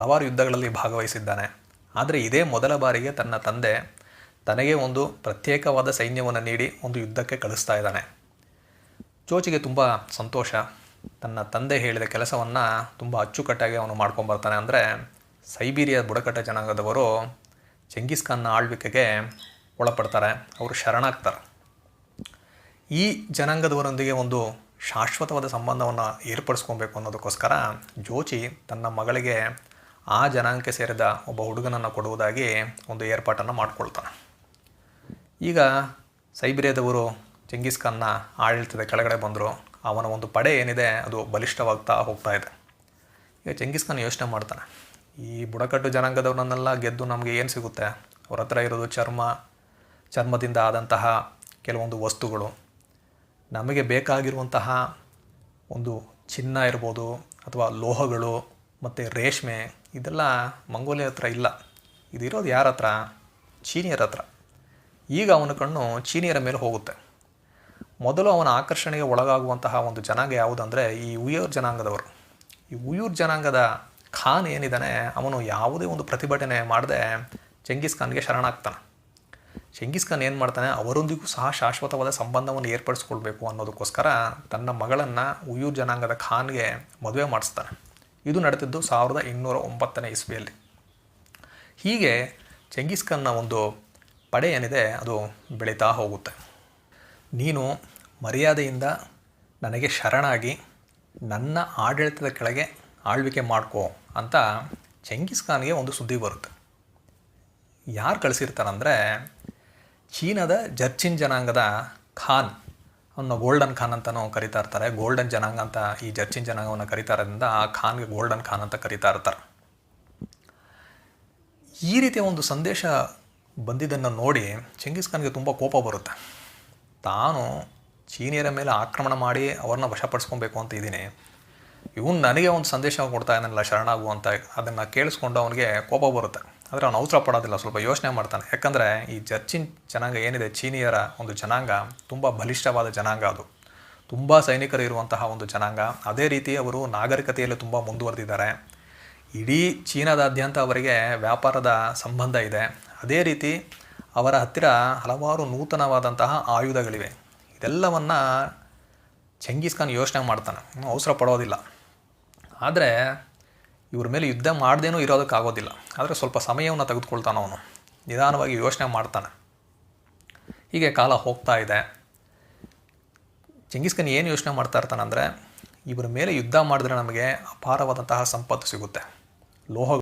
ಹಲವಾರು ಯುದ್ಧಗಳಲ್ಲಿ ಭಾಗವಹಿಸಿದ್ದಾನೆ. ಆದರೆ ಇದೇ ಮೊದಲ ಬಾರಿಗೆ ತನ್ನ ತಂದೆ ತನಗೆ ಒಂದು ಪ್ರತ್ಯೇಕವಾದ ಸೈನ್ಯವನ್ನು ನೀಡಿ ಒಂದು ಯುದ್ಧಕ್ಕೆ ಕಳಿಸ್ತಾ ಇದ್ದಾನೆ. ಜೋಚಿಗೆ ತುಂಬ ಸಂತೋಷ. ತನ್ನ ತಂದೆ ಹೇಳಿದ ಕೆಲಸವನ್ನು ತುಂಬ ಅಚ್ಚುಕಟ್ಟಾಗಿ ಅವನು ಮಾಡ್ಕೊಂಬರ್ತಾನೆ ಅಂದರೆ ಸೈಬೀರಿಯಾ ಬುಡಕಟ್ಟ ಜನಾಂಗದವರು ಚೆಂಗಿಸ್ ಖಾನ್ನ ಆಳ್ವಿಕೆಗೆ ಒಳಪಡ್ತಾರೆ. ಅವರು ಶರಣಾಗ್ತಾರೆ. ಈ ಜನಾಂಗದವರೊಂದಿಗೆ ಒಂದು ಶಾಶ್ವತವಾದ ಸಂಬಂಧವನ್ನು ಏರ್ಪಡಿಸ್ಕೊಬೇಕು ಅನ್ನೋದಕ್ಕೋಸ್ಕರ ಜೋಚಿ ತನ್ನ ಮಗಳಿಗೆ ಆ ಜನಾಂಗಕ್ಕೆ ಸೇರಿದ ಒಬ್ಬ ಹುಡುಗನನ್ನು ಕೊಡುವುದಾಗಿ ಒಂದು ಏರ್ಪಾಟನ್ನು ಮಾಡಿಕೊಳ್ತಾನೆ. ಈಗ ಸೈಬೀರಿಯಾದವರು ಚೆಂಗಿಸ್ ಖಾನ್ನ ಆಡಳಿತದ ಕೆಳಗಡೆ ಬಂದರು. ಅವನ ಒಂದು ಪಡೆ ಏನಿದೆ, ಅದು ಬಲಿಷ್ಠವಾಗ್ತಾ ಹೋಗ್ತಾ ಇದೆ. ಈಗ ಚೆಂಗಿಸ್ ಖಾನ್ ಯೋಚನೆ ಮಾಡ್ತಾನೆ, ಈ ಬುಡಕಟ್ಟು ಜನಾಂಗದವ್ರನ್ನೆಲ್ಲ ಗೆದ್ದು ನಮಗೆ ಏನು ಸಿಗುತ್ತೆ? ಅವ್ರ ಹತ್ರ ಇರೋದು ಚರ್ಮ, ಚರ್ಮದಿಂದ ಆದಂತಹ ಕೆಲವೊಂದು ವಸ್ತುಗಳು. ನಮಗೆ ಬೇಕಾಗಿರುವಂತಹ ಒಂದು ಚಿನ್ನ ಇರ್ಬೋದು, ಅಥವಾ ಲೋಹಗಳು, ಮತ್ತು ರೇಷ್ಮೆ ಇದೆಲ್ಲ ಮಂಗೋಲಿಯ ಹತ್ರ ಇಲ್ಲ. ಇದಿರೋದು ಯಾರ ಹತ್ರ? ಚೀನಿಯರ ಹತ್ರ. ಈಗ ಅವನ ಕಣ್ಣು ಚೀನಿಯರ ಮೇಲೆ ಹೋಗುತ್ತೆ. ಮೊದಲು ಅವನ ಆಕರ್ಷಣೆಗೆ ಒಳಗಾಗುವಂತಹ ಒಂದು ಜನಾಂಗ ಯಾವುದಂದರೆ ಈ ಉಯೂರ್ ಜನಾಂಗದವರು. ಈ ಉಯೂರ್ ಜನಾಂಗದ ಖಾನ್ ಏನಿದ್ದಾನೆ ಅವನು ಯಾವುದೇ ಒಂದು ಪ್ರತಿಭಟನೆ ಮಾಡದೆ ಚೆಂಗಿಸ್ ಖಾನ್ಗೆ ಶರಣಾಗ್ತಾನೆ. ಚೆಂಗಿಸ್ ಖಾನ್ ಏನು ಮಾಡ್ತಾನೆ, ಅವರೊಂದಿಗೂ ಸಹ ಶಾಶ್ವತವಾದ ಸಂಬಂಧವನ್ನು ಏರ್ಪಡಿಸ್ಕೊಳ್ಬೇಕು ಅನ್ನೋದಕ್ಕೋಸ್ಕರ ತನ್ನ ಮಗಳನ್ನು ಉಯೂರ್ ಜನಾಂಗದ ಖಾನ್ಗೆ ಮದುವೆ ಮಾಡಿಸ್ತಾನೆ. ಇದು ನಡೆದಿದ್ದು ಸಾವಿರದ ಇನ್ನೂರ ಒಂಬತ್ತನೇ ಇಸ್ವಿಯಲ್ಲಿ. ಹೀಗೆ ಚೆಂಗಿಸ್ ಖಾನ್ನ ಒಂದು ಪಡೆ ಏನಿದೆ, ಅದು ಬೆಳೀತಾ ಹೋಗುತ್ತೆ. ನೀನು ಮರ್ಯಾದೆಯಿಂದ ನನಗೆ ಶರಣಾಗಿ ನನ್ನ ಆಡಳಿತದ ಕೆಳಗೆ ಆಳ್ವಿಕೆ ಮಾಡ್ಕೋ ಅಂತ ಚೆಂಗಿಸ್ ಖಾನ್ಗೆ ಒಂದು ಸುದ್ದಿ ಬರುತ್ತೆ. ಯಾರು ಕಳಿಸಿರ್ತಾರಂದರೆ, ಚೀನಾದ ಜರ್ಚಿನ್ ಜನಾಂಗದ ಖಾನ್. ಅವನ್ನ ಗೋಲ್ಡನ್ ಖಾನ್ ಅಂತಲೂ ಕರಿತಾ ಇರ್ತಾರೆ. ಗೋಲ್ಡನ್ ಜನಾಂಗ ಅಂತ ಈ ಜರ್ಚಿನ್ ಜನಾಂಗವನ್ನು ಕರಿತಾ ಇರೋದ್ರಿಂದ ಆ ಖಾನ್ಗೆ ಗೋಲ್ಡನ್ ಖಾನ್ ಅಂತ ಕರಿತಾ ಇರ್ತಾರೆ. ಈ ರೀತಿಯ ಒಂದು ಸಂದೇಶ ಬಂದಿದ್ದನ್ನು ನೋಡಿ ಚೆಂಗಿಸ್ ಖಾನ್ಗೆ ತುಂಬ ಕೋಪ ಬರುತ್ತೆ. ತಾನು ಚೀನಿಯರ ಮೇಲೆ ಆಕ್ರಮಣ ಮಾಡಿ ಅವ್ರನ್ನ ವಶಪಡಿಸ್ಕೊಬೇಕು ಅಂತ ಇದ್ದೀನಿ. ಇವನು ನನಗೆ ಒಂದು ಸಂದೇಶ ಕೊಡ್ತಾ ಇದ್ದಾನಲ್ಲ ಶರಣಾಗು ಅಂತ ಅದನ್ನು ಕೇಳಿಸ್ಕೊಂಡು ಅವನಿಗೆ ಕೋಪ ಬರುತ್ತೆ. ಆದರೆ ಅವನು ಅವಸರ ಪಡೋದಿಲ್ಲ ಸ್ವಲ್ಪ ಯೋಚನೆ ಮಾಡ್ತಾನೆ. ಯಾಕಂದರೆ ಈ ಜರ್ಚಿನ್ ಜನಾಂಗ ಏನಿದೆ, ಚೀನಿಯರ ಒಂದು ಜನಾಂಗ ತುಂಬ ಬಲಿಷ್ಠವಾದ ಜನಾಂಗ ಅದು. ತುಂಬ ಸೈನಿಕರು ಇರುವಂತಹ ಒಂದು ಜನಾಂಗ. ಅದೇ ರೀತಿ ಅವರು ನಾಗರಿಕತೆಯಲ್ಲಿ ತುಂಬ ಮುಂದುವರೆದಿದ್ದಾರೆ. ಇಡೀ ಚೀನಾದಾದ್ಯಂತ ಅವರಿಗೆ ವ್ಯಾಪಾರದ ಸಂಬಂಧ ಇದೆ. ಅದೇ ರೀತಿ ಅವರ ಹತ್ತಿರ ಹಲವಾರು ನೂತನವಾದಂತಹ ಆಯುಧಗಳಿವೆ. ಇದೆಲ್ಲವನ್ನು ಚೆಂಗಿಸ್ ಖಾನ್ ಯೋಚನೆ ಮಾಡ್ತಾನೆ. ಅವಸರ ಪಡೋದಿಲ್ಲ. ಆದರೆ ಇವ್ರ ಮೇಲೆ ಯುದ್ಧ ಮಾಡ್ದೇನೂ ಇರೋದಕ್ಕಾಗೋದಿಲ್ಲ. ಆದರೆ ಸ್ವಲ್ಪ ಸಮಯವನ್ನು ತೆಗೆದುಕೊಳ್ತಾನೆ ಅವನು. ನಿಧಾನವಾಗಿ ಯೋಚನೆ ಮಾಡ್ತಾನೆ. ಹೀಗೆ ಕಾಲ ಹೋಗ್ತಾ ಇದೆ. ಚಂಗಿಸ್ಕನ್ ಏನು ಯೋಚನೆ ಮಾಡ್ತಾ ಇರ್ತಾನಂದರೆ, ಇವರ ಮೇಲೆ ಯುದ್ಧ ಮಾಡಿದ್ರೆ ನಮಗೆ ಅಪಾರವಾದಂತಹ ಸಂಪತ್ತು ಸಿಗುತ್ತೆ. ಲೋಹ